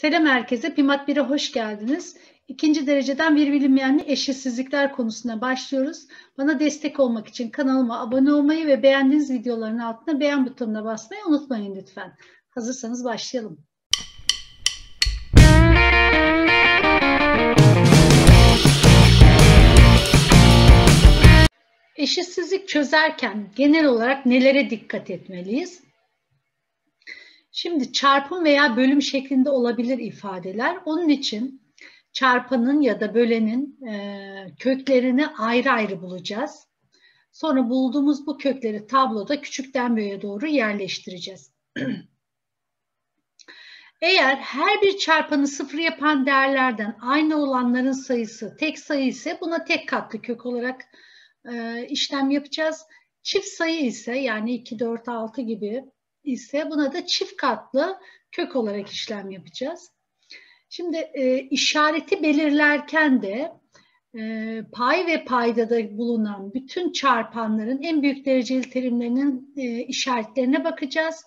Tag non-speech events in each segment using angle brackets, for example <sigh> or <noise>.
Selam herkese. Pimat 1'e hoş geldiniz. İkinci dereceden bir bilinmeyenli eşitsizlikler konusuna başlıyoruz. Bana destek olmak için kanalıma abone olmayı ve beğendiğiniz videoların altına beğen butonuna basmayı unutmayın lütfen. Hazırsanız başlayalım. Eşitsizlik çözerken genel olarak nelere dikkat etmeliyiz? Şimdi çarpım veya bölüm şeklinde olabilir ifadeler. Onun için çarpanın ya da bölenin e, köklerini ayrı ayrı bulacağız. Sonra bulduğumuz bu kökleri tabloda küçükten büyüğe doğru yerleştireceğiz. <clears throat> Eğer her bir çarpanı sıfır yapan değerlerden aynı olanların sayısı tek sayı ise buna tek katlı kök olarak e, işlem yapacağız. Çift sayı ise yani 2, 4, 6 gibi ise buna da çift katlı kök olarak işlem yapacağız. Şimdi e, işareti belirlerken de e, pay ve paydada bulunan bütün çarpanların en büyük dereceli terimlerinin e, işaretlerine bakacağız.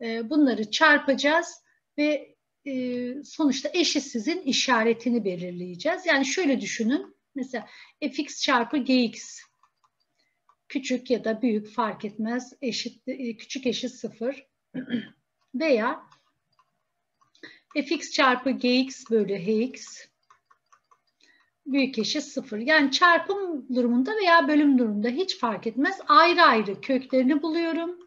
E, bunları çarpacağız ve e, sonuçta eşitsizin işaretini belirleyeceğiz. Yani şöyle düşünün. Mesela fx çarpı gx küçük ya da büyük fark etmez eşit e, küçük eşit sıfır <clears throat> veya fx çarpı gx bölü hx büyük eşit sıfır. Yani çarpım durumunda veya bölüm durumunda hiç fark etmez. Ayrı ayrı köklerini buluyorum.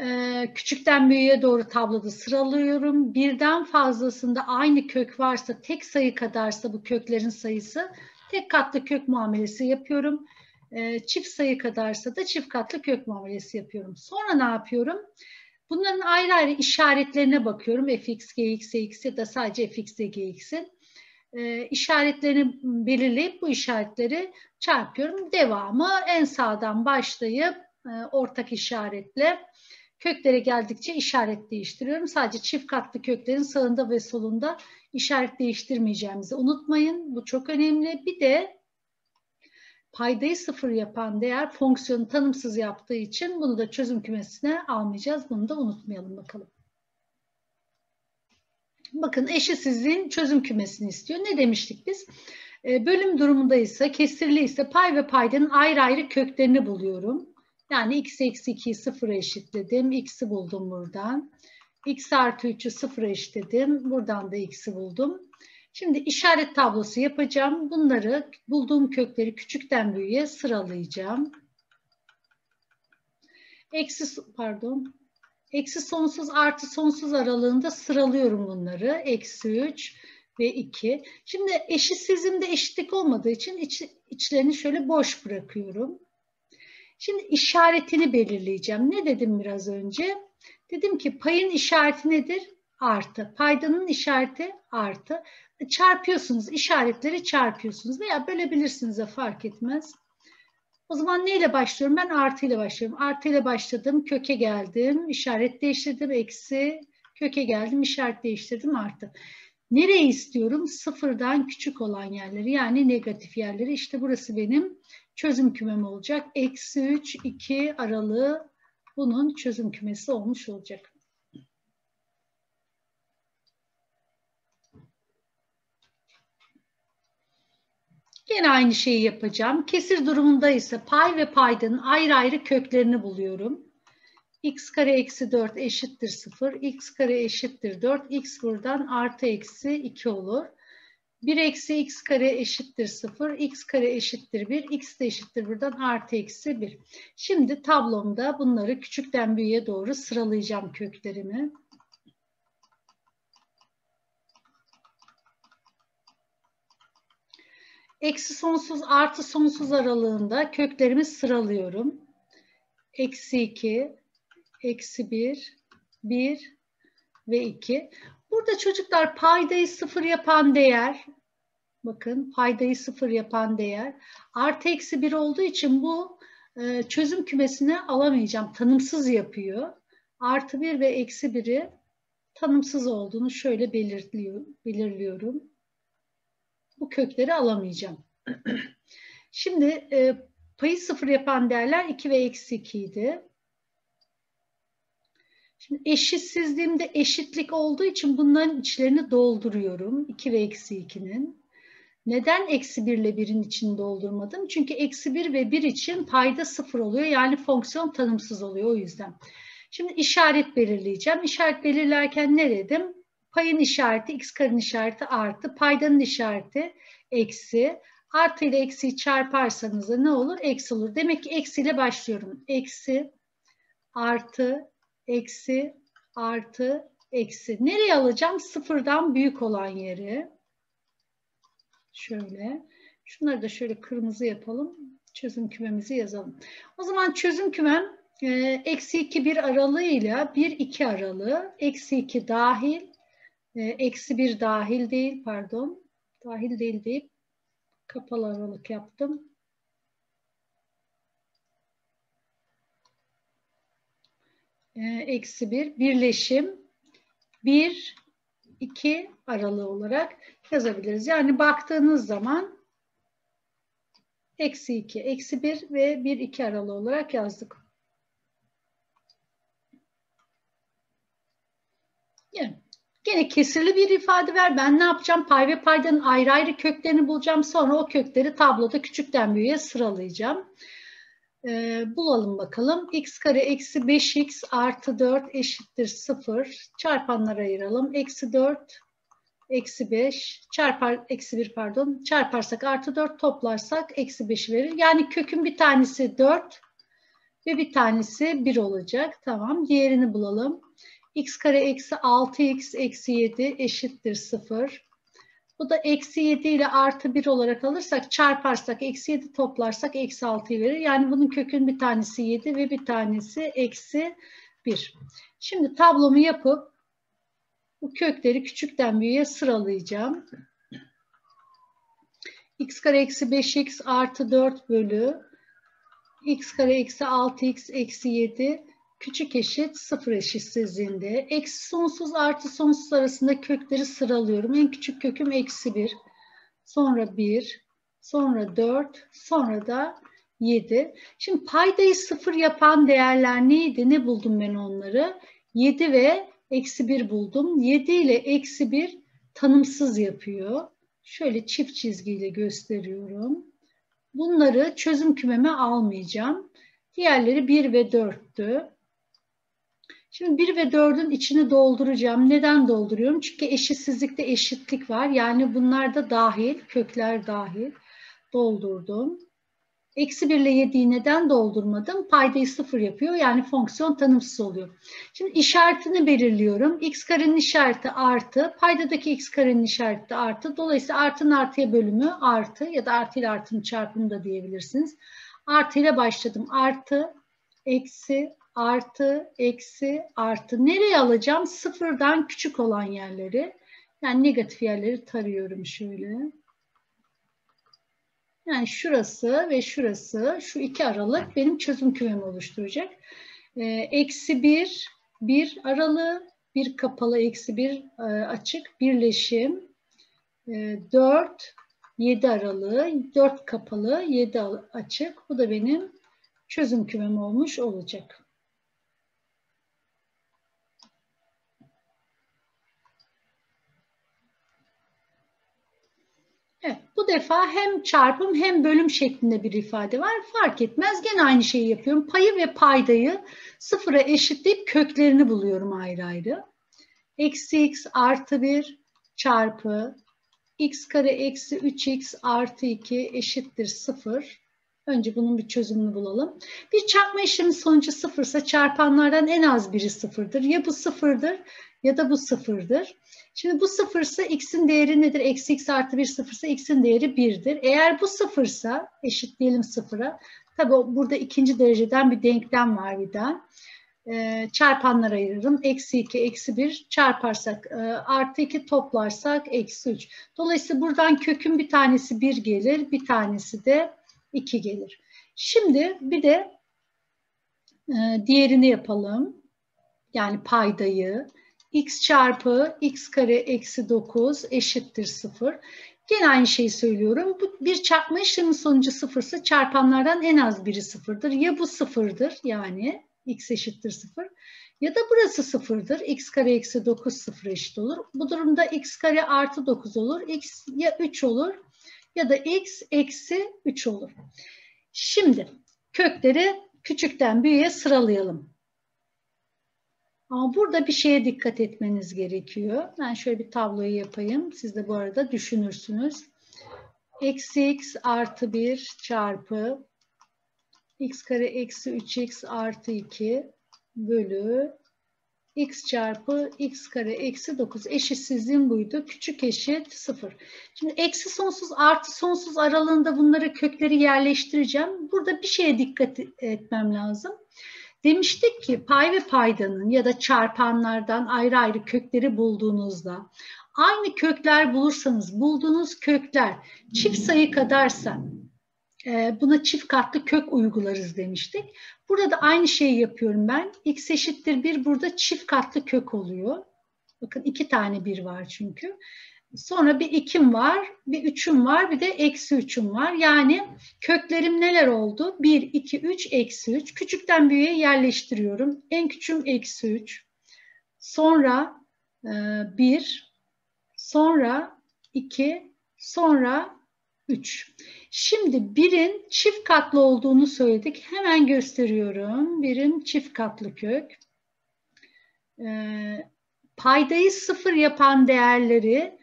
Ee, küçükten büyüğe doğru tabloda sıralıyorum. Birden fazlasında aynı kök varsa tek sayı kadarsa bu köklerin sayısı tek katlı kök muamelesi yapıyorum. Ee, çift sayı kadarsa da çift katlı kök muamelesi yapıyorum. Sonra ne yapıyorum? Bunların ayrı ayrı işaretlerine bakıyorum. fx, gx, x ya da sadece fx ve gx'in. E, işaretlerini belirleyip bu işaretleri çarpıyorum. Devamı en sağdan başlayıp e, ortak işaretle köklere geldikçe işaret değiştiriyorum. Sadece çift katlı köklerin sağında ve solunda işaret değiştirmeyeceğimizi unutmayın. Bu çok önemli. Bir de paydayı sıfır yapan değer fonksiyonu tanımsız yaptığı için bunu da çözüm kümesine almayacağız. Bunu da unutmayalım bakalım. Bakın eşitsizliğin çözüm kümesini istiyor. Ne demiştik biz? E, bölüm durumunda ise kesirli ise pay ve paydanın ayrı ayrı köklerini buluyorum. Yani x eksi 2'yi sıfıra eşitledim. X'i buldum buradan. x artı 3'ü sıfıra eşitledim. Buradan da x'i buldum. Şimdi işaret tablosu yapacağım. Bunları bulduğum kökleri küçükten büyüğe sıralayacağım. Eksi pardon. Eksi sonsuz artı sonsuz aralığında sıralıyorum bunları. Eksi 3 ve 2. Şimdi eşitsizimde eşitlik olmadığı için iç, içlerini şöyle boş bırakıyorum. Şimdi işaretini belirleyeceğim. Ne dedim biraz önce? Dedim ki payın işareti nedir? Artı. Paydanın işareti artı çarpıyorsunuz, işaretleri çarpıyorsunuz veya bölebilirsiniz de fark etmez. O zaman neyle başlıyorum? Ben artı ile başlıyorum. Artı ile başladım, köke geldim, işaret değiştirdim, eksi, köke geldim, işaret değiştirdim, artı. Nereyi istiyorum? Sıfırdan küçük olan yerleri yani negatif yerleri. İşte burası benim çözüm kümem olacak. Eksi 3, 2 aralığı bunun çözüm kümesi olmuş olacak. Yine aynı şeyi yapacağım. Kesir durumunda ise pay ve paydanın ayrı ayrı köklerini buluyorum. x kare eksi 4 eşittir 0. x kare eşittir 4. x buradan artı eksi 2 olur. 1 eksi x kare eşittir 0. x kare eşittir 1. x de eşittir buradan artı eksi 1. Şimdi tablomda bunları küçükten büyüğe doğru sıralayacağım köklerimi. Eksi sonsuz artı sonsuz aralığında köklerimi sıralıyorum. Eksi 2, eksi 1, 1 ve 2. Burada çocuklar paydayı sıfır yapan değer, bakın paydayı sıfır yapan değer artı eksi 1 olduğu için bu e, çözüm kümesine alamayacağım. Tanımsız yapıyor. Artı 1 ve eksi 1'i tanımsız olduğunu şöyle belirliyor, belirliyorum bu kökleri alamayacağım. <clears throat> Şimdi e, payı sıfır yapan değerler 2 ve eksi 2 idi. Şimdi eşitsizliğimde eşitlik olduğu için bunların içlerini dolduruyorum. 2 ve eksi 2'nin. Neden eksi 1 ile 1'in içini doldurmadım? Çünkü eksi 1 ve 1 için payda 0 oluyor. Yani fonksiyon tanımsız oluyor o yüzden. Şimdi işaret belirleyeceğim. İşaret belirlerken ne dedim? Payın işareti x karenin işareti artı. Paydanın işareti eksi. Artı ile eksiyi çarparsanız da ne olur? Eksi olur. Demek ki eksiyle başlıyorum. Eksi, artı, eksi, artı, eksi. Nereye alacağım? Sıfırdan büyük olan yeri. Şöyle. Şunları da şöyle kırmızı yapalım. Çözüm kümemizi yazalım. O zaman çözüm kümem e, eksi 2 1 aralığıyla 1 2 aralığı. Eksi 2 dahil. E, eksi 1 dahil değil pardon. Dahil değil deyip kapalı aralık yaptım. E, eksi 1 birleşim 1 2 aralığı olarak yazabiliriz. Yani baktığınız zaman eksi 2, eksi 1 ve 1 2 aralığı olarak yazdık. Yani Gene kesirli bir ifade ver. Ben ne yapacağım? Pay ve paydanın ayrı ayrı köklerini bulacağım. Sonra o kökleri tabloda küçükten büyüğe sıralayacağım. Ee, bulalım bakalım. x kare eksi 5x artı 4 eşittir 0. Çarpanlara ayıralım. Eksi 4 eksi 5 çarpar eksi 1 pardon çarparsak artı 4 toplarsak eksi 5'i verir. Yani kökün bir tanesi 4 ve bir tanesi 1 olacak. Tamam. Diğerini bulalım x kare eksi 6x eksi 7 eşittir 0. Bu da eksi 7 ile artı 1 olarak alırsak çarparsak eksi 7 toplarsak eksi 6'yı verir. Yani bunun kökün bir tanesi 7 ve bir tanesi eksi 1. Şimdi tablomu yapıp bu kökleri küçükten büyüğe sıralayacağım. x kare eksi 5x artı 4 bölü x kare eksi 6x eksi 7 küçük eşit sıfır eşitsizliğinde eksi sonsuz artı sonsuz arasında kökleri sıralıyorum. En küçük köküm eksi bir, sonra bir, sonra dört, sonra da yedi. Şimdi paydayı sıfır yapan değerler neydi? Ne buldum ben onları? Yedi ve eksi bir buldum. Yedi ile eksi bir tanımsız yapıyor. Şöyle çift çizgiyle gösteriyorum. Bunları çözüm kümeme almayacağım. Diğerleri 1 ve 4'tü. Şimdi 1 ve 4'ün içini dolduracağım. Neden dolduruyorum? Çünkü eşitsizlikte eşitlik var. Yani bunlar da dahil, kökler dahil. Doldurdum. Eksi 1 ile 7'yi neden doldurmadım? Paydayı 0 yapıyor. Yani fonksiyon tanımsız oluyor. Şimdi işaretini belirliyorum. x karenin işareti artı. Paydadaki x karenin işareti artı. Dolayısıyla artının artıya bölümü artı ya da artı ile artının çarpımı da diyebilirsiniz. Artı ile başladım. Artı, eksi, artı, eksi, artı. Nereye alacağım? Sıfırdan küçük olan yerleri. Yani negatif yerleri tarıyorum şöyle. Yani şurası ve şurası, şu iki aralık benim çözüm kümemi oluşturacak. Ee, eksi bir, bir aralığı, bir kapalı, eksi bir e, açık, birleşim. E, 4, 7 aralığı, 4 kapalı, 7 açık. Bu da benim çözüm kümem olmuş olacak. Evet, bu defa hem çarpım hem bölüm şeklinde bir ifade var. Fark etmez. Gene aynı şeyi yapıyorum. Payı ve paydayı sıfıra eşitleyip köklerini buluyorum ayrı ayrı. Eksi x artı 1 çarpı x kare eksi 3x artı 2 eşittir 0. Önce bunun bir çözümünü bulalım. Bir çarpma işlemi sonucu sıfırsa çarpanlardan en az biri sıfırdır. Ya bu sıfırdır ya da bu sıfırdır. Şimdi bu sıfırsa x'in değeri nedir? Eksi x artı 1 sıfırsa x'in değeri 1'dir. Eğer bu sıfırsa eşitleyelim sıfıra. Tabi burada ikinci dereceden bir denklem var bir daha. Ee, çarpanlar ayırırım. Eksi 2, eksi 1 çarparsak e, artı 2 toplarsak eksi 3. Dolayısıyla buradan kökün bir tanesi 1 gelir, bir tanesi de 2 gelir. Şimdi bir de e, diğerini yapalım. Yani paydayı x çarpı x kare eksi 9 eşittir 0. Gene aynı şeyi söylüyorum. Bu bir çarpma işlemi sonucu sıfırsa çarpanlardan en az biri sıfırdır. Ya bu sıfırdır yani x eşittir 0 Ya da burası sıfırdır. x kare eksi 9 sıfır eşit olur. Bu durumda x kare artı 9 olur. x ya 3 olur ya da x eksi 3 olur. Şimdi kökleri küçükten büyüğe sıralayalım. Ama burada bir şeye dikkat etmeniz gerekiyor. Ben şöyle bir tabloyu yapayım. Siz de bu arada düşünürsünüz. Eksi x artı 1 çarpı x kare eksi 3x artı 2 bölü x çarpı x kare eksi 9 eşitsizliğim buydu. Küçük eşit 0. Şimdi eksi sonsuz artı sonsuz aralığında bunları kökleri yerleştireceğim. Burada bir şeye dikkat etmem lazım. Demiştik ki pay ve paydanın ya da çarpanlardan ayrı ayrı kökleri bulduğunuzda aynı kökler bulursanız bulduğunuz kökler çift sayı kadarsa e, buna çift katlı kök uygularız demiştik. Burada da aynı şeyi yapıyorum ben. X eşittir 1 burada çift katlı kök oluyor. Bakın iki tane bir var çünkü. Sonra bir ikim var, bir üçüm var, bir de eksi üçüm var. Yani köklerim neler oldu? 1, 2, 3, eksi 3. Küçükten büyüğe yerleştiriyorum. En küçüğüm eksi 3. Sonra e, 1, sonra 2, sonra 3. Şimdi birin çift katlı olduğunu söyledik. Hemen gösteriyorum. Birin çift katlı kök. E, paydayı sıfır yapan değerleri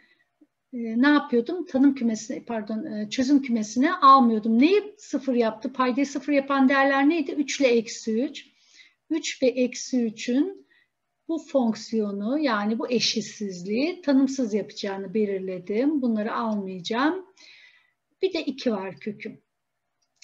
e, ne yapıyordum? Tanım kümesine, pardon e, çözüm kümesine almıyordum. Neyi sıfır yaptı? Paydayı sıfır yapan değerler neydi? 3 ile eksi 3. 3 ve eksi 3'ün bu fonksiyonu yani bu eşitsizliği tanımsız yapacağını belirledim. Bunları almayacağım. Bir de 2 var köküm.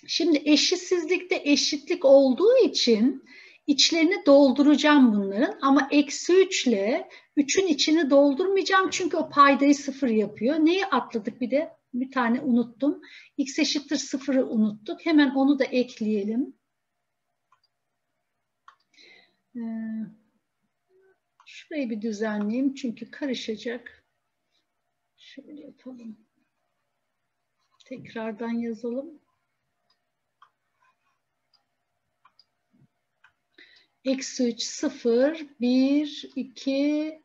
Şimdi eşitsizlikte eşitlik olduğu için içlerini dolduracağım bunların ama eksi 3 ile 3'ün içini doldurmayacağım çünkü o paydayı sıfır yapıyor. Neyi atladık bir de? Bir tane unuttum. X eşittir sıfırı unuttuk. Hemen onu da ekleyelim. Ee, şurayı bir düzenleyeyim çünkü karışacak. Şöyle yapalım. Tekrardan yazalım. Eksi 3, 0, 1, 2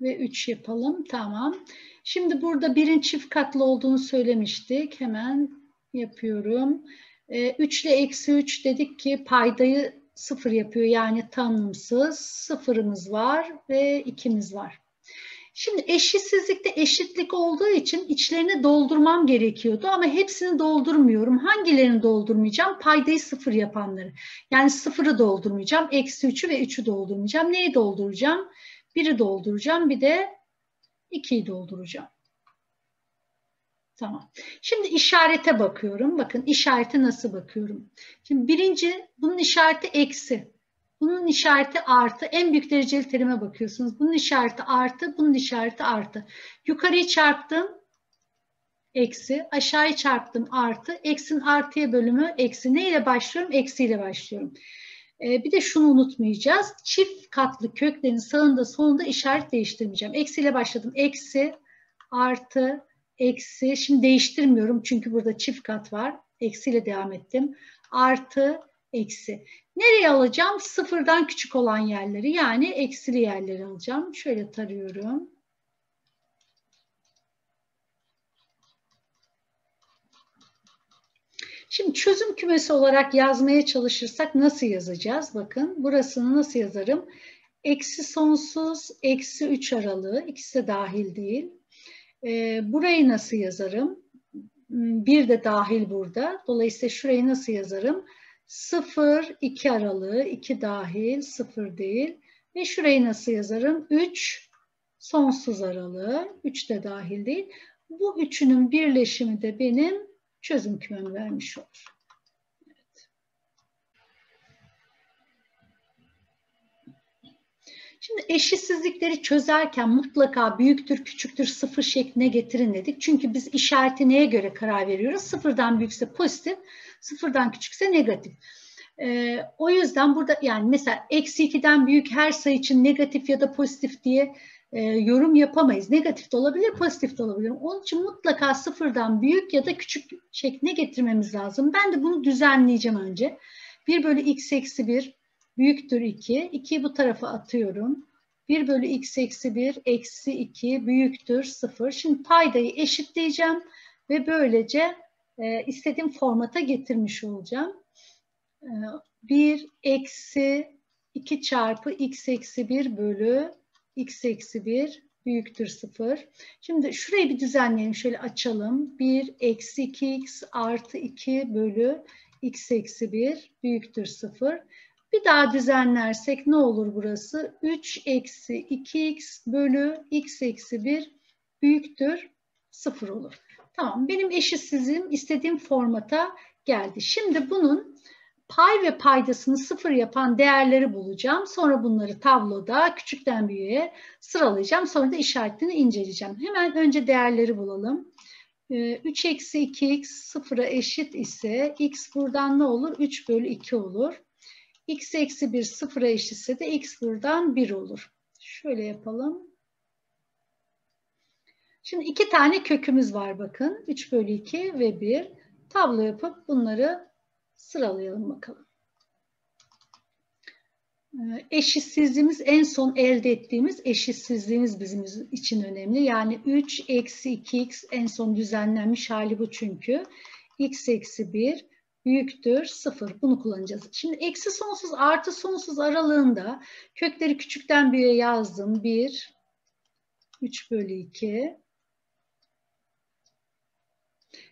ve 3 yapalım. Tamam. Şimdi burada birin çift katlı olduğunu söylemiştik. Hemen yapıyorum. 3 ile eksi 3 dedik ki paydayı 0 yapıyor. Yani tanımsız. Sıfırımız var ve 2'miz var. Şimdi eşitsizlikte eşitlik olduğu için içlerini doldurmam gerekiyordu ama hepsini doldurmuyorum. Hangilerini doldurmayacağım? Paydayı sıfır yapanları. Yani sıfırı doldurmayacağım. Eksi üçü ve üçü doldurmayacağım. Neyi dolduracağım? Biri dolduracağım. Bir de ikiyi dolduracağım. Tamam. Şimdi işarete bakıyorum. Bakın işarete nasıl bakıyorum. Şimdi birinci bunun işareti eksi. Bunun işareti artı. En büyük dereceli terime bakıyorsunuz. Bunun işareti artı, bunun işareti artı. Yukarıyı çarptım, eksi. Aşağıyı çarptım, artı. Eksin artıya bölümü eksi. Ne ile başlıyorum? Eksiyle başlıyorum. Ee, bir de şunu unutmayacağız. Çift katlı köklerin sağında solunda işaret değiştirmeyeceğim. Eksiyle başladım. Eksi, artı, eksi. Şimdi değiştirmiyorum çünkü burada çift kat var. Eksiyle devam ettim. Artı, eksi. Nereye alacağım? Sıfırdan küçük olan yerleri yani eksili yerleri alacağım. Şöyle tarıyorum. Şimdi çözüm kümesi olarak yazmaya çalışırsak nasıl yazacağız? Bakın burasını nasıl yazarım? Eksi sonsuz, eksi 3 aralığı ikisi dahil değil. Ee, burayı nasıl yazarım? Hmm, bir de dahil burada. Dolayısıyla şurayı nasıl yazarım? 0, 2 aralığı, 2 dahil, 0 değil. Ve şurayı nasıl yazarım? 3, sonsuz aralığı, 3 de dahil değil. Bu üçünün birleşimi de benim çözüm kümemi vermiş olur. Evet. Şimdi eşitsizlikleri çözerken mutlaka büyüktür, küçüktür, sıfır şekline getirin dedik. Çünkü biz işareti neye göre karar veriyoruz? Sıfırdan büyükse pozitif, sıfırdan küçükse negatif. Ee, o yüzden burada yani mesela eksi 2'den büyük her sayı için negatif ya da pozitif diye e, yorum yapamayız. Negatif de olabilir, pozitif de olabilir. Onun için mutlaka sıfırdan büyük ya da küçük şekline getirmemiz lazım. Ben de bunu düzenleyeceğim önce. 1 bölü x eksi 1 büyüktür 2. 2'yi bu tarafa atıyorum. 1 bölü x eksi 1 eksi 2 büyüktür 0. Şimdi paydayı eşitleyeceğim ve böylece e, istediğim formata getirmiş olacağım. E, 1 eksi 2 çarpı x eksi 1 bölü x eksi 1 büyüktür 0. Şimdi şurayı bir düzenleyelim. Şöyle açalım. 1 eksi 2x artı 2 bölü x eksi 1 büyüktür 0. Bir daha düzenlersek ne olur burası? 3 eksi 2x bölü x eksi 1 büyüktür 0 olur. Tamam benim eşitsizliğim istediğim formata geldi. Şimdi bunun pay ve paydasını sıfır yapan değerleri bulacağım. Sonra bunları tabloda küçükten büyüğe sıralayacağım. Sonra da işaretini inceleyeceğim. Hemen önce değerleri bulalım. 3 ee, eksi 2x sıfıra eşit ise x buradan ne olur? 3 bölü 2 olur. x eksi 1 sıfıra eşitse de x buradan 1 olur. Şöyle yapalım. Şimdi iki tane kökümüz var bakın. 3 bölü 2 ve 1. Tablo yapıp bunları sıralayalım bakalım. Ee, eşitsizliğimiz en son elde ettiğimiz eşitsizliğimiz bizim için önemli. Yani 3 eksi 2x en son düzenlenmiş hali bu çünkü. x eksi 1 büyüktür 0. Bunu kullanacağız. Şimdi eksi sonsuz artı sonsuz aralığında kökleri küçükten büyüğe yazdım. 1, 3 bölü 2,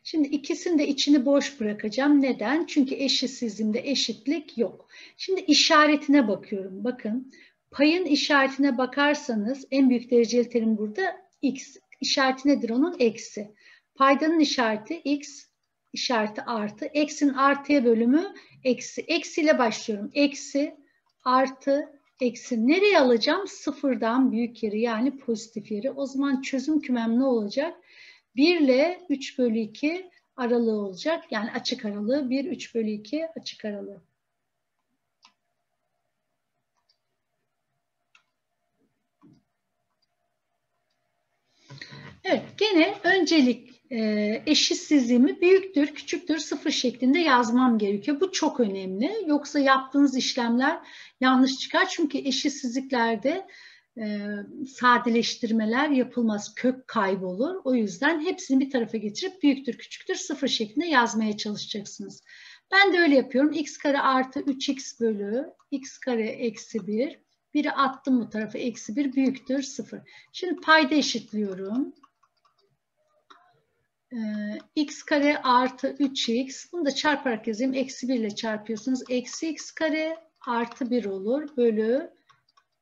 Şimdi ikisini de içini boş bırakacağım. Neden? Çünkü eşitsizliğimde eşitlik yok. Şimdi işaretine bakıyorum. Bakın payın işaretine bakarsanız en büyük dereceli terim burada x. İşareti nedir onun? Eksi. Paydanın işareti x, işareti artı. Eksinin artıya bölümü eksi. Eksiyle başlıyorum. Eksi, artı, eksi. Nereye alacağım? Sıfırdan büyük yeri yani pozitif yeri. O zaman çözüm kümem ne olacak? 1 ile 3 bölü 2 aralığı olacak. Yani açık aralığı 1, 3 bölü 2 açık aralığı. Evet, gene öncelik e, eşitsizliğimi büyüktür, küçüktür, sıfır şeklinde yazmam gerekiyor. Bu çok önemli. Yoksa yaptığınız işlemler yanlış çıkar. Çünkü eşitsizliklerde e, sadeleştirmeler yapılmaz. Kök kaybolur. O yüzden hepsini bir tarafa getirip büyüktür, küçüktür, sıfır şeklinde yazmaya çalışacaksınız. Ben de öyle yapıyorum. x kare artı 3x bölü x kare eksi 1. Biri attım bu tarafa eksi 1 büyüktür 0. Şimdi payda eşitliyorum. Ee, x kare artı 3x. Bunu da çarparak yazayım. Eksi 1 ile çarpıyorsunuz. Eksi x kare artı 1 olur. Bölü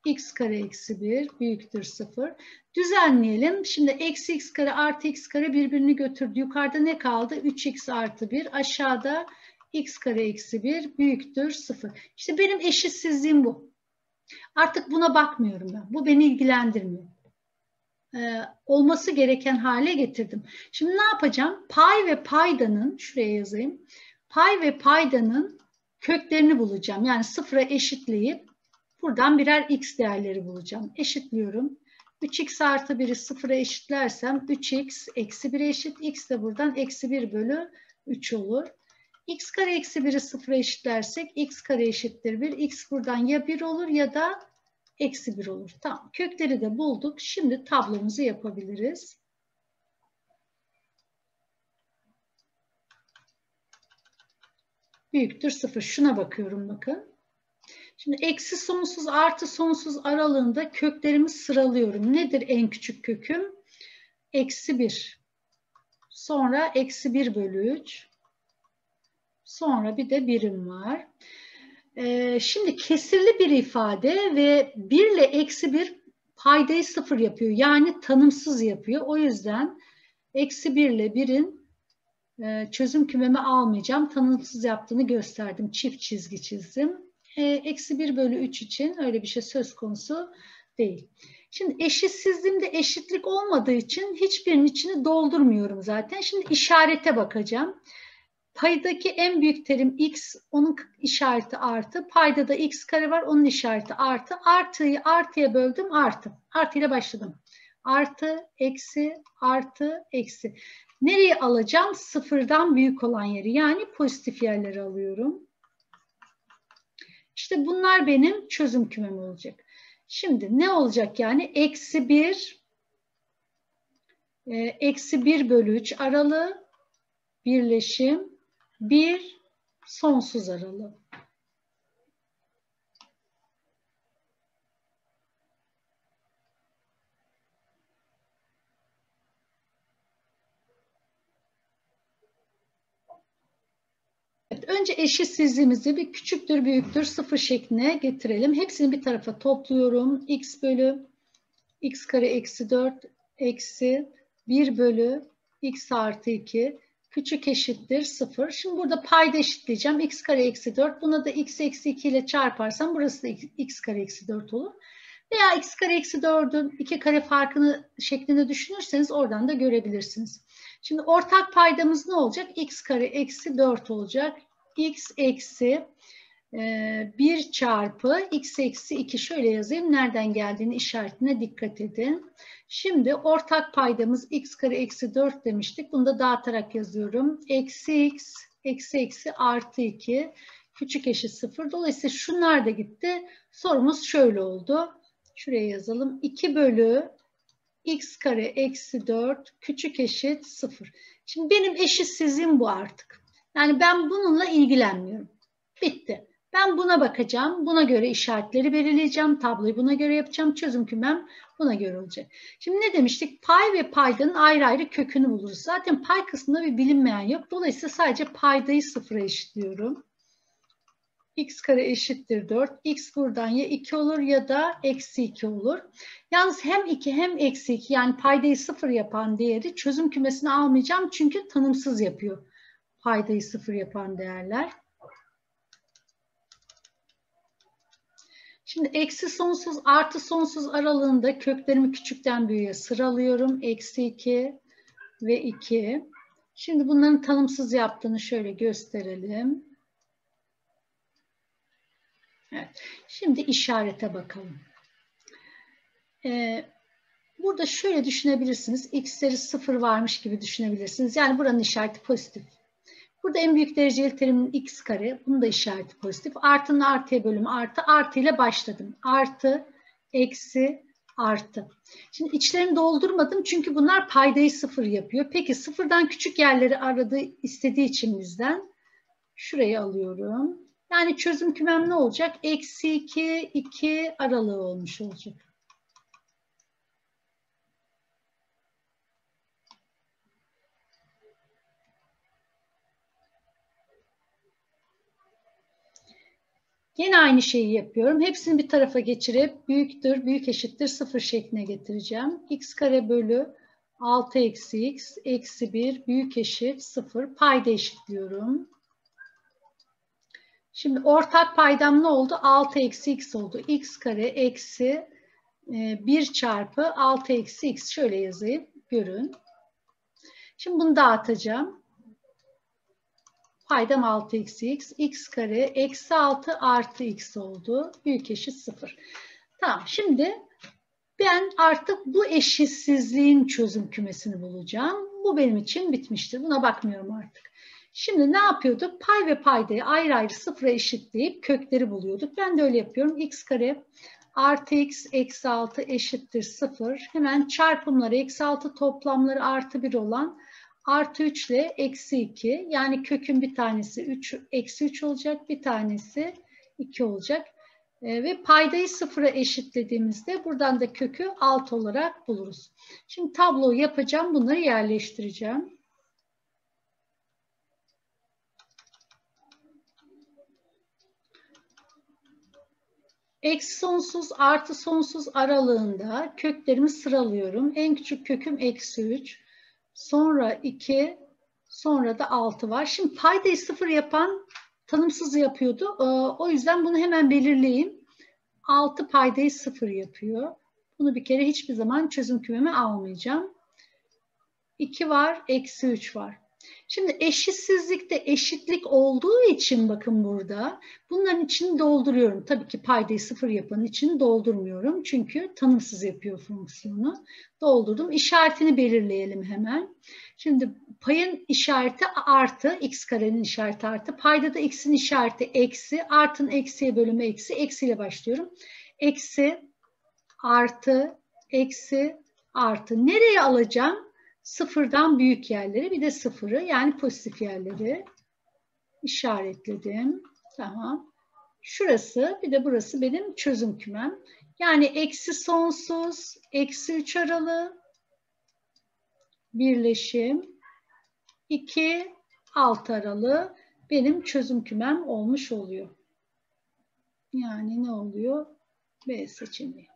x kare eksi 1 büyüktür 0. Düzenleyelim. Şimdi eksi x kare artı x kare birbirini götürdü. Yukarıda ne kaldı? 3x artı 1. Aşağıda x kare eksi 1 büyüktür 0. İşte benim eşitsizliğim bu. Artık buna bakmıyorum ben. Bu beni ilgilendirmiyor. Ee, olması gereken hale getirdim. Şimdi ne yapacağım? Pay ve paydanın, şuraya yazayım. Pay ve paydanın köklerini bulacağım. Yani sıfıra eşitleyip Buradan birer x değerleri bulacağım. Eşitliyorum. 3x artı 1'i sıfıra eşitlersem 3x eksi 1'e eşit. x de buradan eksi 1 bölü 3 olur. x kare eksi 1'i sıfıra eşitlersek x kare eşittir 1. x buradan ya 1 olur ya da eksi 1 olur. Tamam. Kökleri de bulduk. Şimdi tablomuzu yapabiliriz. Büyüktür 0. Şuna bakıyorum bakın. Şimdi eksi sonsuz artı sonsuz aralığında köklerimi sıralıyorum. Nedir en küçük köküm? Eksi 1. Sonra eksi 1 bölü 3. Sonra bir de birim var. Ee, şimdi kesirli bir ifade ve 1 ile eksi 1 paydayı sıfır yapıyor. Yani tanımsız yapıyor. O yüzden eksi 1 ile 1'in e, çözüm kümemi almayacağım. Tanımsız yaptığını gösterdim. Çift çizgi çizdim eksi 1 bölü 3 için öyle bir şey söz konusu değil. Şimdi eşitsizliğimde eşitlik olmadığı için hiçbirinin içini doldurmuyorum zaten. Şimdi işarete bakacağım. Paydaki en büyük terim x, onun işareti artı. Payda da x kare var, onun işareti artı. Artıyı artıya böldüm, artı. Artı ile başladım. Artı, eksi, artı, eksi. Nereye alacağım? Sıfırdan büyük olan yeri. Yani pozitif yerleri alıyorum. İşte bunlar benim çözüm kümem olacak. Şimdi ne olacak yani? Eksi 1 e, eksi 1 bölü 3 aralığı birleşim 1 sonsuz aralığı. Önce eşitsizliğimizi bir küçüktür büyüktür sıfır şekline getirelim. Hepsini bir tarafa topluyorum. x bölü x kare eksi 4 eksi 1 bölü x artı 2 küçük eşittir 0. Şimdi burada payda eşitleyeceğim. x kare eksi 4. Buna da x eksi 2 ile çarparsam burası da x kare eksi 4 olur. Veya x kare eksi 4'ün 2 kare farkını şeklinde düşünürseniz oradan da görebilirsiniz. Şimdi ortak paydamız ne olacak? x kare eksi 4 olacak x eksi 1 e, çarpı x eksi 2 şöyle yazayım. Nereden geldiğini işaretine dikkat edin. Şimdi ortak paydamız x kare eksi 4 demiştik. Bunu da dağıtarak yazıyorum. Eksi x eksi eksi artı 2 küçük eşit 0. Dolayısıyla şunlar da gitti. Sorumuz şöyle oldu. Şuraya yazalım. 2 bölü x kare eksi 4 küçük eşit 0. Şimdi benim eşitsizliğim bu artık. Yani ben bununla ilgilenmiyorum. Bitti. Ben buna bakacağım. Buna göre işaretleri belirleyeceğim. Tabloyu buna göre yapacağım. Çözüm kümem buna göre olacak. Şimdi ne demiştik? Pay ve paydanın ayrı ayrı kökünü buluruz. Zaten pay kısmında bir bilinmeyen yok. Dolayısıyla sadece paydayı sıfıra eşitliyorum. x kare eşittir 4. x buradan ya 2 olur ya da eksi 2 olur. Yalnız hem 2 hem eksi 2 yani paydayı sıfır yapan değeri çözüm kümesine almayacağım. Çünkü tanımsız yapıyor paydayı sıfır yapan değerler. Şimdi eksi sonsuz artı sonsuz aralığında köklerimi küçükten büyüğe sıralıyorum. Eksi 2 ve 2. Şimdi bunların tanımsız yaptığını şöyle gösterelim. Evet. Şimdi işarete bakalım. Ee, burada şöyle düşünebilirsiniz. X'leri sıfır varmış gibi düşünebilirsiniz. Yani buranın işareti pozitif. Burada en büyük dereceli terimin x kare. Bunun da işareti pozitif. Artının artıya bölümü artı. Artı ile başladım. Artı, eksi, artı. Şimdi içlerini doldurmadım çünkü bunlar paydayı sıfır yapıyor. Peki sıfırdan küçük yerleri aradığı istediği için bizden şurayı alıyorum. Yani çözüm kümem ne olacak? Eksi 2, 2 aralığı olmuş olacak. Yine aynı şeyi yapıyorum. Hepsini bir tarafa geçirip büyüktür, büyük eşittir sıfır şekline getireceğim. x kare bölü 6 eksi x eksi 1 büyük eşit 0 payda eşitliyorum. Şimdi ortak paydam ne oldu? 6 eksi x oldu. x kare eksi 1 e, çarpı 6 eksi x. Şöyle yazayım. Görün. Şimdi bunu dağıtacağım. Paydam 6 eksi x. x kare eksi 6 artı x oldu. Büyük eşit 0. Tamam şimdi ben artık bu eşitsizliğin çözüm kümesini bulacağım. Bu benim için bitmiştir. Buna bakmıyorum artık. Şimdi ne yapıyorduk? Pay ve paydayı ayrı ayrı sıfıra eşitleyip kökleri buluyorduk. Ben de öyle yapıyorum. x kare artı x eksi 6 eşittir 0. Hemen çarpımları eksi 6 toplamları artı 1 olan artı 3 ile eksi 2 yani kökün bir tanesi 3, eksi 3 olacak bir tanesi 2 olacak. E, ve paydayı sıfıra eşitlediğimizde buradan da kökü 6 olarak buluruz. Şimdi tabloyu yapacağım bunları yerleştireceğim. Eksi sonsuz artı sonsuz aralığında köklerimi sıralıyorum. En küçük köküm eksi 3 sonra 2, sonra da 6 var. Şimdi paydayı sıfır yapan tanımsız yapıyordu. Ee, o yüzden bunu hemen belirleyeyim. 6 paydayı sıfır yapıyor. Bunu bir kere hiçbir zaman çözüm kümeme almayacağım. 2 var, eksi 3 var. Şimdi eşitsizlikte eşitlik olduğu için bakın burada bunların içini dolduruyorum. Tabii ki paydayı sıfır yapan için doldurmuyorum. Çünkü tanımsız yapıyor fonksiyonu. Doldurdum. İşaretini belirleyelim hemen. Şimdi payın işareti artı, x karenin işareti artı. Payda da x'in işareti eksi. Artın eksiye bölümü eksi. Eksiyle başlıyorum. Eksi, artı, eksi, artı. Nereye alacağım? Sıfırdan büyük yerleri bir de sıfırı yani pozitif yerleri işaretledim. Tamam. Şurası bir de burası benim çözüm kümem. Yani eksi sonsuz, eksi 3 aralığı, birleşim, 2, 6 aralığı benim çözüm kümem olmuş oluyor. Yani ne oluyor? B seçeneği.